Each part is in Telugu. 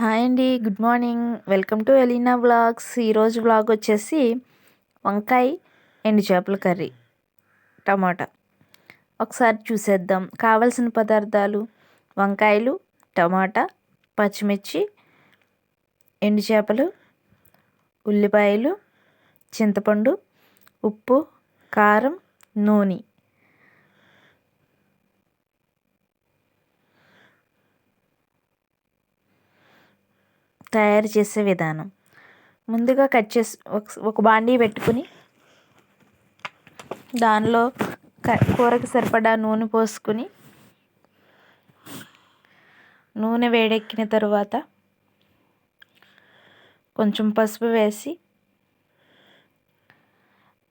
హాయ్ అండి good morning. Welcome to Elina vlogs. ఈరోజు వ్లాగ్ వచ్చేసి వంకాయ ఎండు చేపల కర్రీ టమాటా. ఒకసారి చూసేద్దాం. కావలసిన పదార్థాలు వంకాయలు టమాటా పచ్చిమిర్చి ఎండు చేపలు ఉల్లిపాయలు చింతపండు ఉప్పు కారం నూనె. తయారు చేసే విధానం. ముందుగా కట్ చేసి ఒక బాండీ పెట్టుకుని దానిలో కూరకు సరిపడా నూనె పోసుకుని నూనె వేడెక్కిన తర్వాత కొంచెం పసుపు వేసి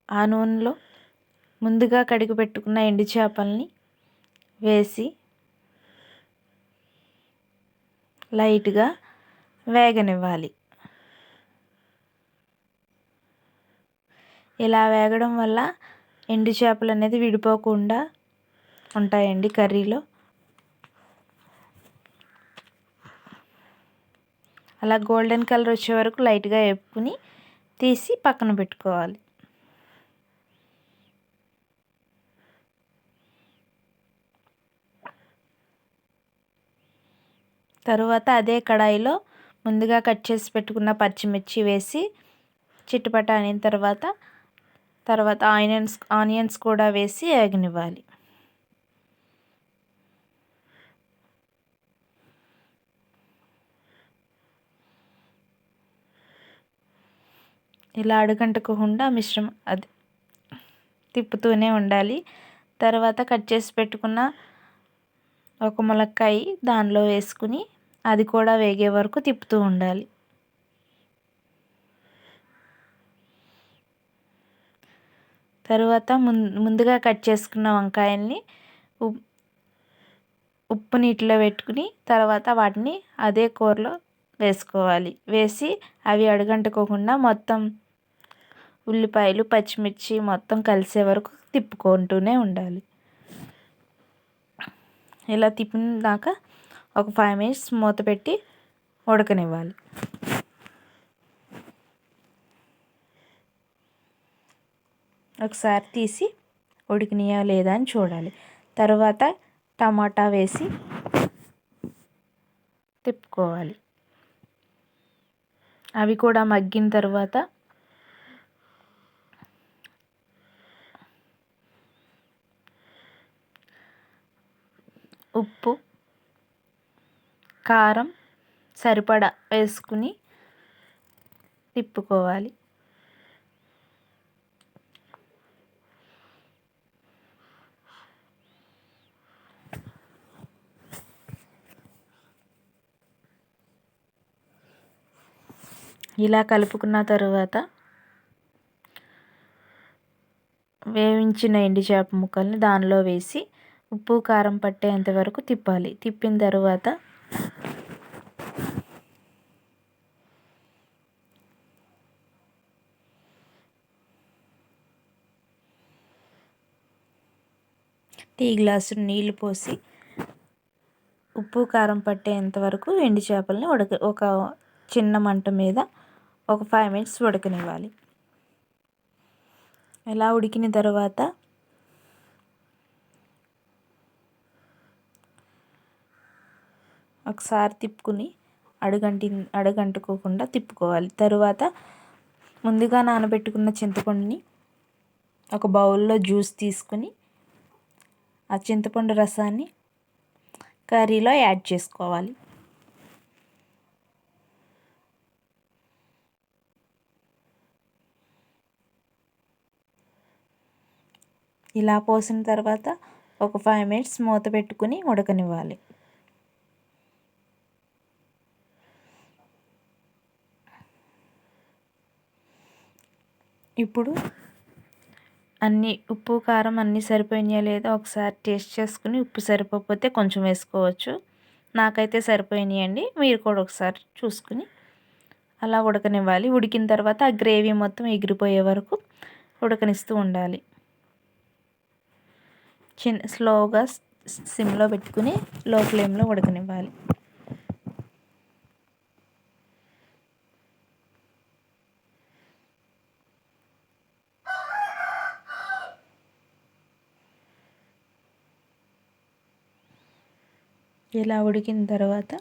ఆ నూనెలో ముందుగా కడిగి పెట్టుకున్న ఎండు చేపల్ని వేసి లైట్గా వేగనివ్వాలి. ఇలా వేగడం వల్ల ఎండు చేపలు అనేది విడిపోకుండా ఉంటాయండి కర్రీలో. అలా గోల్డెన్ కలర్ వచ్చే వరకు లైట్గా వేపుకుని తీసి పక్కన పెట్టుకోవాలి. తరువాత అదే కడాయిలో ముందుగా కట్ చేసి పెట్టుకున్న పచ్చిమిర్చి వేసి చిట్టుపట అయిన తర్వాత తర్వాత ఆనియన్స్ ఆనియన్స్ కూడా వేసి వేగనివ్వాలి. ఇలా అడుగంటకుండా మిశ్రమం అది తిప్పుతూనే ఉండాలి. తర్వాత కట్ చేసి పెట్టుకున్న ఒక ములక్కాయ దానిలో వేసుకుని అది కూడా వేగే వరకు తిప్పుతూ ఉండాలి. తరువాత ముందుగా కట్ చేసుకున్న వంకాయల్ని ఉప్పు నీటిలో పెట్టుకుని తర్వాత వాటిని అదే కూరలో వేసుకోవాలి. వేసి అవి అడుగంటుకోకుండా మొత్తం ఉల్లిపాయలు పచ్చిమిర్చి మొత్తం కలిసే వరకు తిప్పుకుంటూనే ఉండాలి. ఇలా తిప్పినాక ఒక ఫైవ్ మినిట్స్ మూత పెట్టి ఉడకనివ్వాలి. ఒకసారి తీసి ఉడికినాయా లేదా అని చూడాలి. తర్వాత టమాటా వేసి తిప్పుకోవాలి. అవి కూడా మగ్గిన తర్వాత ఉప్పు కారం సరిపడా వేసుకుని తిప్పుకోవాలి. ఇలా కలుపుకున్న తరువాత వేయించిన ఎండి చేప ముక్కల్ని దానిలో వేసి ఉప్పు కారం పట్టేంత వరకు తిప్పాలి. తిప్పిన తర్వాత టీ గ్లాసు నీళ్ళు పోసి ఉప్పు కారం పట్టేంత వరకు ఎండు చేపలని ఉడక ఒక చిన్న మంట మీద ఒక ఫైవ్ మినిట్స్ ఉడకనివ్వాలి. ఇలా ఉడికిన తర్వాత ఒకసారి తిప్పుకుని అడుగంటి అడుగంటుకోకుండా తిప్పుకోవాలి. తరువాత ముందుగా నానబెట్టుకున్న చింతపండుని ఒక బౌల్లో జ్యూస్ తీసుకుని ఆ చింతపండు రసాన్ని కర్రీలో యాడ్ చేసుకోవాలి. ఇలా పోసిన తర్వాత ఒక ఫైవ్ మినిట్స్ మూత పెట్టుకుని ఉడకనివ్వాలి. ఇప్పుడు అన్నీ ఉప్పు కారం అన్నీ సరిపోయినాయా లేదా ఒకసారి టేస్ట్ చేసుకుని ఉప్పు సరిపోతే కొంచెం వేసుకోవచ్చు. నాకైతే సరిపోయినాయండి. మీరు కూడా ఒకసారి చూసుకుని అలా ఉడకనివ్వాలి. ఉడికిన తర్వాత ఆ గ్రేవీ మొత్తం ఎగిరిపోయే వరకు ఉడకనిస్తూ ఉండాలి. చిన్న స్లోగా సిమ్లో పెట్టుకుని లో ఫ్లేమ్లో ఉడకనివ్వాలి. ఇలా ఉడికిన తర్వాత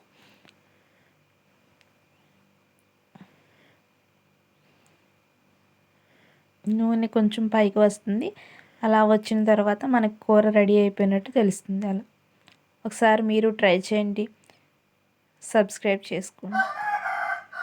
నూనె కొంచెం పైకి వస్తుంది. అలా వచ్చిన తర్వాత మనకు కూర రెడీ అయిపోయినట్టు తెలుస్తుంది అలా. ఒకసారి మీరు ట్రై చేయండి. సబ్స్క్రైబ్ చేసుకోండి.